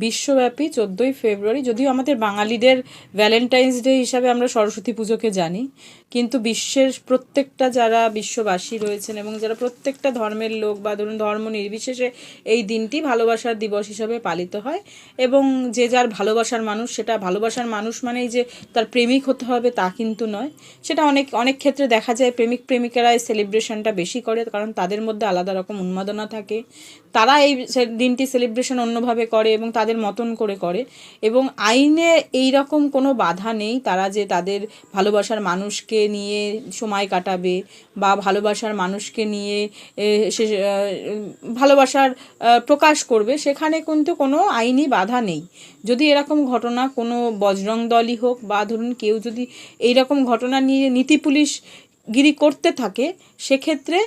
বিশ্বব্যাপী চোদ্দোই ফেব্রুয়ারি যদিও আমাদের বাঙালিদের ভ্যালেন্টাইন্স ডে হিসাবে আমরা সরস্বতী পুজোকে জানি। কিন্তু বিশ্বের প্রত্যেকটা যারা বিশ্ববাসী রয়েছেন এবং যারা প্রত্যেকটা ধর্মের লোক বা ধরুন ধর্ম নির্বিশেষে এই দিনটি ভালোবাসার দিবস হিসাবে পালিত হয় এবং যে যার ভালোবাসার মানুষ, সেটা ভালোবাসার মানুষ মানেই যে তার প্রেমিক হতে হবে তা কিন্তু নয়। সেটা অনেক অনেক ক্ষেত্রে দেখা যায় প্রেমিক প্রেমিকারা এই সেলিব্রেশনটা বেশি করে কারণ তাদের মধ্যে আলাদা রকম উন্মাদনা থাকে। তারা এই দিনটি সেলিব্রেশন অন্যভাবে করে এবং তাদের মতন করে করে এবং আইনে এই রকম কোনো বাধা নেই তারা যে তাদের ভালোবাসার মানুষকে নিয়ে সময় কাটাবে বা ভালোবাসার মানুষকে নিয়ে সে ভালোবাসার প্রকাশ করবে, সেখানে কিন্তু কোনো আইনি বাধা নেই। যদি এরকম ঘটনা কোনো বজরং দলই হোক বা ধরুন কেউ যদি এইরকম ঘটনা নিয়ে নীতি পুলিশ গিরি করতে থাকে, সেক্ষেত্রে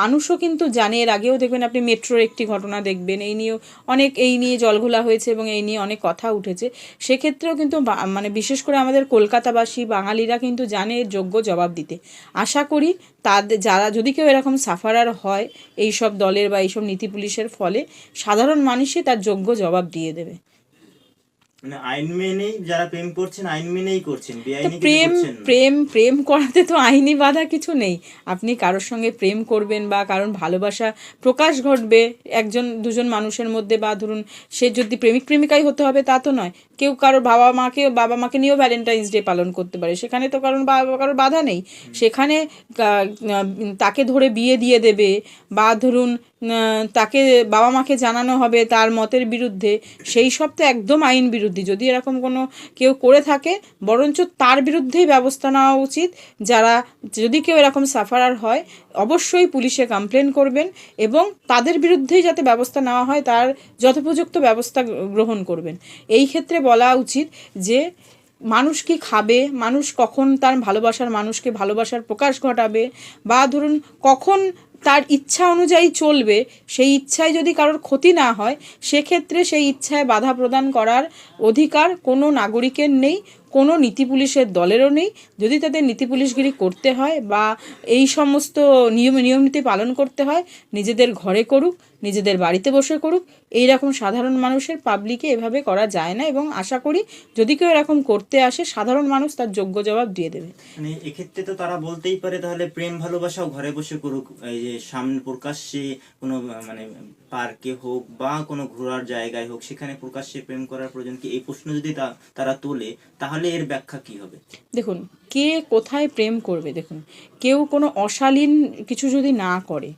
মানুষও কিন্তু জানে। এর আগেও দেখবেন আপনি মেট্রোর একটি ঘটনা দেখবেন। এই নিয়েও অনেক, এই নিয়ে জলঘোলা হয়েছে এবং এই নিয়ে অনেক কথা উঠেছে। সেক্ষেত্রেও কিন্তু মানে বিশেষ করে আমাদের কলকাতাবাসী, বাঙালিরা কিন্তু জানে যোগ্য জবাব দিতে। আশা করি তাদের যারা, যদি কেউ এরকম সাফারার হয় এই সব দলের বা এইসব নীতি পুলিশের ফলে, সাধারণ মানুষই তার যোগ্য জবাব দিয়ে দেবে। মানে আইন মেনেই যারা প্রেম করছেন আইন মেনেই করছেন বেআইনি প্রেম প্রেম প্রেম করাতে তো আইনি বাধা কিছু নেই। আপনি কারোর সঙ্গে প্রেম করবেন বা কারণ ভালোবাসা প্রকাশ ঘটবে একজন দুজন মানুষের মধ্যে বা ধরুন সে যদি প্রেমিক প্রেমিকাই হতে হবে তা তো নয়। কেউ কারোর বাবা মাকে বাবা মাকে নিয়েও ভ্যালেন্টাইন্স ডে পালন করতে পারে। সেখানে তো কারণ কারোর বাধা নেই। সেখানে তাকে ধরে বিয়ে দিয়ে দেবে বা ধরুন তাকে বাবা মাকে জানানো হবে তার মতের বিরুদ্ধে, সেই সব তো একদম আইন বিরুদ্ধে যদি এরকম কোনো কেউ করে থাকে, বরঞ্চ তার বিরুদ্ধেই ব্যবস্থা নেওয়া উচিত। যারা, যদি কেউ এরকম সাফারার হয়, অবশ্যই পুলিশে কমপ্লেন করবেন এবং তাদের বিরুদ্ধেই যাতে ব্যবস্থা নেওয়া হয়, তার যথোপযুক্ত ব্যবস্থা গ্রহণ করবেন। এই ক্ষেত্রে বলা উচিত যে মানুষ কি খাবে? মানুষ কখন তার ভালোবাসার মানুষকে ভালোবাসার প্রকাশ ঘটাবে? বা ধরুন কখন তার ইচ্ছা অনুযায়ী চলবে? সেই ইচ্ছায় যদি কারোর ক্ষতি না হয়, সেক্ষেত্রে সেই ইচ্ছায় বাধা প্রদান করার অধিকার কোনো নাগরিকের নেই, কোনো নীতি পুলিশের দলেরও নেই। যদি তাদের নীতি পুলিশগিরি করতে হয় বা এই সমস্ত নিয়ম নিয়মনীতি পালন করতে হয়, নিজেদের ঘরে করুক। নিজেদের বাড়িতে বসে করুক। এই রকম সাধারণ মানুষের পাবলিকে এভাবে করা যায় না এবং আশা করি যদি কেউ এরকম করতে আসে সাধারণ মানুষ তার যোগ্য জবাব দিয়ে দেবে। মানে এক্ষেত্রে তো তারা বলতেই পারে তাহলে প্রেম ভালোবাসাও ঘরে বসে করুক। এই যে সামনে প্রকাশ্যে কোনো মানে পার্কে হোক বা কোনো ঘোরার জায়গায় হোক সেখানে প্রকাশ্যে প্রেম করার প্রয়োজন কি? এই প্রশ্ন যদি তারা তোলে তাহলে এর ব্যাখ্যা কি হবে? দেখুন কে কোথায় প্রেম করবে? দেখুন কেউ কোনো অশালীন কিছু যদি না করে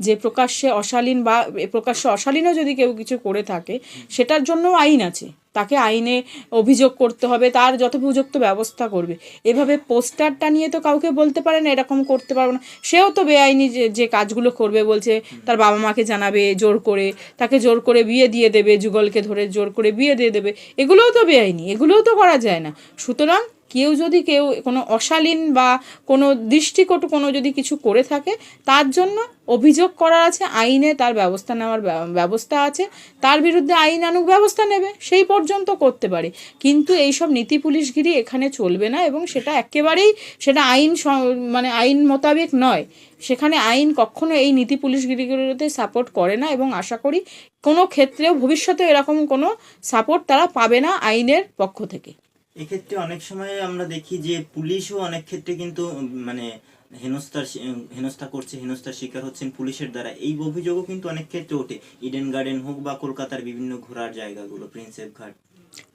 যে প্রকাশ্যে অশালীন বা প্রকাশ্যে অশালীনও যদি কেউ কিছু করে থাকে, সেটার জন্য আইন আছে। তাকে আইনে অভিযোগ করতে হবে, তার যথোপযুক্ত ব্যবস্থা করবে। এভাবে পোস্টারটা নিয়ে তো কাউকে বলতে পারে না, এরকম করতে পারব না। সেও তো বেআইনি যে যে কাজগুলো করবে বলছে, তার বাবা মাকে জানাবে, জোর করে, তাকে জোর করে বিয়ে দিয়ে দেবে, যুগলকে ধরে জোর করে বিয়ে দিয়ে দেবে। এগুলোও তো বেআইনি, এগুলোও তো করা যায় না। সুতরাং কেউ যদি কেউ কোনো অশালীন বা কোনো দৃষ্টিকটু কোনো যদি কিছু করে থাকে, তার জন্য অভিযোগ করার আছে, আইনে তার ব্যবস্থা নেওয়ার ব্যবস্থা আছে, তার বিরুদ্ধে আইন আনুক ব্যবস্থা নেবে, সেই পর্যন্ত করতে পারে। কিন্তু এইসব নীতি পুলিশগিরি এখানে চলবে না এবং সেটা একেবারেই সেটা আইন মানে আইন মোতাবেক নয়। সেখানে আইন কখনো এই নীতি পুলিশগিরিগুলোতে সাপোর্ট করে না এবং আশা করি কোনো ক্ষেত্রেও ভবিষ্যতে এরকম কোনো সাপোর্ট তারা পাবে না আইনের পক্ষ থেকে। এক্ষেত্রে অনেক সময় আমরা দেখি যে পুলিশও অনেক ক্ষেত্রে কিন্তু মানে হেনস্থার হেনস্থা করছে, হেনস্থার শিকার হচ্ছেন পুলিশের দ্বারা। এই অভিযোগও কিন্তু অনেক ক্ষেত্রে ওঠে। ইডেন গার্ডেন হোক বা কলকাতার বিভিন্ন ঘোরার জায়গাগুলো প্রিন্সেপ ঘাট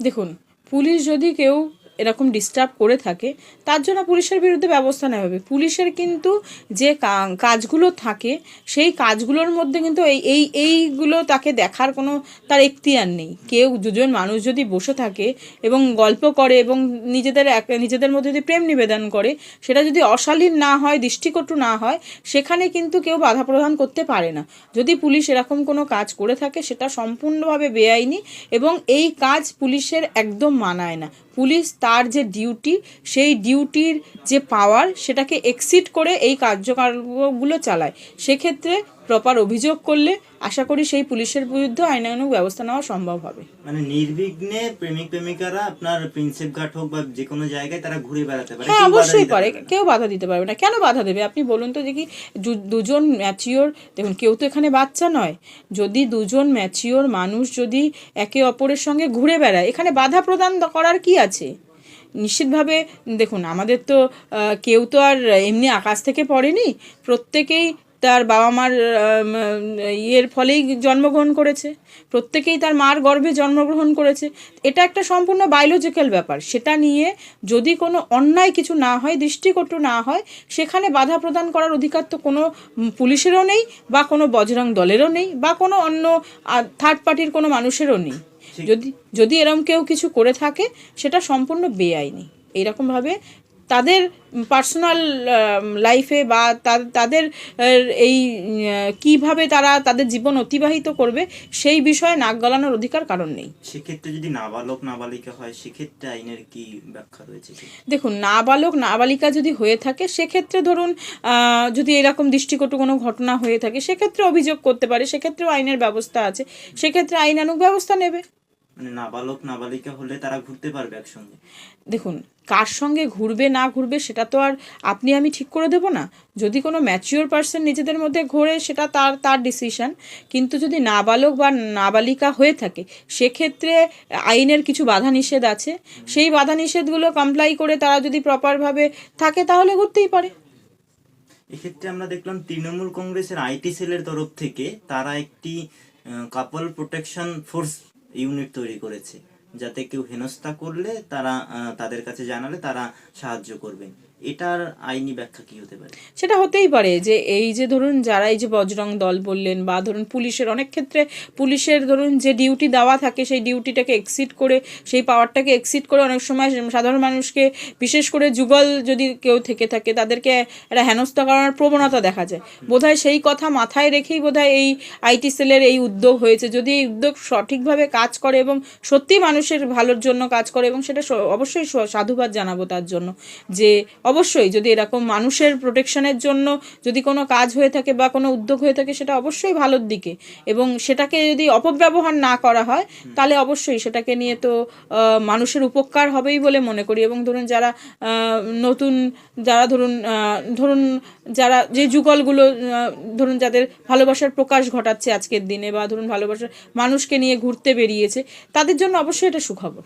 দেখুন, পুলিশ যদি কেউ এরকম ডিস্টার্ব করে থাকে, তার জন্য পুলিশের বিরুদ্ধে ব্যবস্থা নেওয়া হবে। পুলিশের কিন্তু যে কাজগুলো থাকে, সেই কাজগুলোর মধ্যে কিন্তু এই এই, এইগুলো তাকে দেখার কোনো তার এখতিয়ার নেই। কেউ দুজন মানুষ যদি বসে থাকে এবং গল্প করে এবং নিজেদের এক- নিজেদের মধ্যে যদি প্রেম নিবেদন করে, সেটা যদি অশালীন না হয়, দৃষ্টিকটু না হয়, সেখানে কিন্তু কেউ বাধা প্রদান করতে পারে না। যদি পুলিশ এরকম কোনো কাজ করে থাকে, সেটা সম্পূর্ণভাবে বেআইনি এবং এই কাজ পুলিশের একদম মানায় না। পুলিশ তার যে ডিউটি, সেই ডিউটির যে পাওয়ার সেটাকে এক্সিট করে এই কার্যকলাপগুলো চালায়। সেক্ষেত্রে প্রপার অভিযোগ করলে আশা করি সেই পুলিশের বিরুদ্ধে আইনানুগ ব্যবস্থা নেওয়া সম্ভব হবে। মানে নির্বিঘ্নে প্রেমিক প্রেমিকারা আপনার প্রিন্সেপ ঘাট হোক বা যে কোনো জায়গায় তারা ঘুরে বেড়াতে পারে হ্যাঁ অবশ্যই পারে। কেউ বাধা দিতে পারবে না। কেন বাধা দেবে? আপনি বলুন তো দেখি দুজন ম্যাচিওর দেখুন কেউ তো এখানে বাচ্চা নয়। যদি দুজন ম্যাচিওর মানুষ যদি একে অপরের সঙ্গে ঘুরে বেড়ায় এখানে বাধা প্রদান করার কি আছে? নিশ্চিতভাবে দেখুন আমাদের তো কেউ তো আর এমনি আকাশ থেকে পড়েনি। প্রত্যেকেই তার বাবা মার ইয়ের ফলেই জন্মগ্রহণ করেছে। প্রত্যেকেই তার মার গর্ভে জন্মগ্রহণ করেছে। এটা একটা সম্পূর্ণ বায়োলজিক্যাল ব্যাপার। সেটা নিয়ে যদি কোনো অন্যায় কিছু না হয় দৃষ্টিকটু না হয় সেখানে বাধা প্রদান করার অধিকার তো কোনো পুলিশেরও নেই বা কোনো বজরং দলেরও নেই বা কোনো অন্য থার্ড পার্টির কোনো মানুষেরও নেই। যদি যদি এরকম কেউ কিছু করে থাকে সেটা সম্পূর্ণ বেআইনি। এইরকমভাবে তাদের পার্সোনাল লাইফে বা তা- তাদের এই কীভাবে তারা তাদের জীবন অতিবাহিত করবে সেই বিষয়ে নাক গলানোর অধিকার কারণ নেই। সেক্ষেত্রে যদি নাবালক নাবালিকা হয় সেক্ষেত্রে আইনের কি ব্যাখ্যা রয়েছে দেখুন নাবালক নাবালিকা যদি হয়ে থাকে সেক্ষেত্রে ধরুন যদি এরকম দৃষ্টিকটু কোনো ঘটনা হয়ে থাকে সেক্ষেত্রে অভিযোগ করতে পারে সেক্ষেত্রেও আইনের ব্যবস্থা আছে সেক্ষেত্রে আইনানুক ব্যবস্থা নেবে। মানে নাবালক নাবালিকা হলে তারা ঘুরতে পারবে একসঙ্গে। দেখুন কার সঙ্গে ঘুরবে না ঘুরবে সেটা তো আর আপনি আমি ঠিক করে দেব না। যদি কোনো ম্যাচিওর পার্সন নিজেদের মধ্যে ঘোরে সেটা তার তার ডিসিশন কিন্তু যদি নাবালক বা নাবালিকা হয়ে থাকে সেক্ষেত্রে আইনের কিছু বাধা নিষেধ আছে। সেই বাধা নিষেধগুলো কমপ্লাই করে তারা যদি প্রপারভাবে থাকে তাহলে ঘুরতেই পারে। এক্ষেত্রে আমরা দেখলাম তৃণমূল কংগ্রেসের আইটি সেলের তরফ থেকে তারা একটি কাপল প্রোটেকশন ফোর্স ইউনিট তৈরি করেছে। যাতে কেউ হেনস্থা করলে তারা তাদের কাছে জানালে তারা সাহায্য করবেন এটার আইনি ব্যাখ্যা কি হতে পারে? সেটা হতেই পারে যে এই যে ধরুন যারা এই যে বজরং দল বললেন বা ধরুন পুলিশের অনেক ক্ষেত্রে পুলিশের ধরুন যে ডিউটি দেওয়া থাকে সেই ডিউটিটাকে এক্সিট করে, সেই পাওয়ারটাকে এক্সিট করে অনেক সময় সাধারণ মানুষকে বিশেষ করে যুগল যদি কেউ থেকে থাকে তাদেরকে একটা হেনস্থা করার প্রবণতা দেখা যায়। বোধহয় সেই কথা মাথায় রেখেই বোধহয় এই আইটি সেলের এই উদ্যোগ হয়েছে। যদি এই উদ্যোগ সঠিকভাবে কাজ করে এবং সত্যি মানুষের ভালোর জন্য কাজ করে এবং সেটা অবশ্যই সাধুবাদ জানাব তার জন্য যে অবশ্যই যদি এরকম মানুষের প্রোটেকশনের জন্য যদি কোনো কাজ হয়ে থাকে বা কোনো উদ্যোগ হয়ে থাকে, সেটা অবশ্যই ভালোর দিকে। এবং সেটাকে যদি অপব্যবহার না করা হয়, তাহলে অবশ্যই সেটাকে নিয়ে তো মানুষের উপকার হবেই বলে মনে করি। এবং ধরুন যারা নতুন যারা ধরুন ধরুন যারা যে যুগলগুলো ধরুন যাদের ভালোবাসার প্রকাশ ঘটাচ্ছে আজকের দিনে বা ধরুন ভালোবাসার মানুষকে নিয়ে ঘুরতে বেরিয়েছে, তাদের জন্য অবশ্যই এটা সুখবর।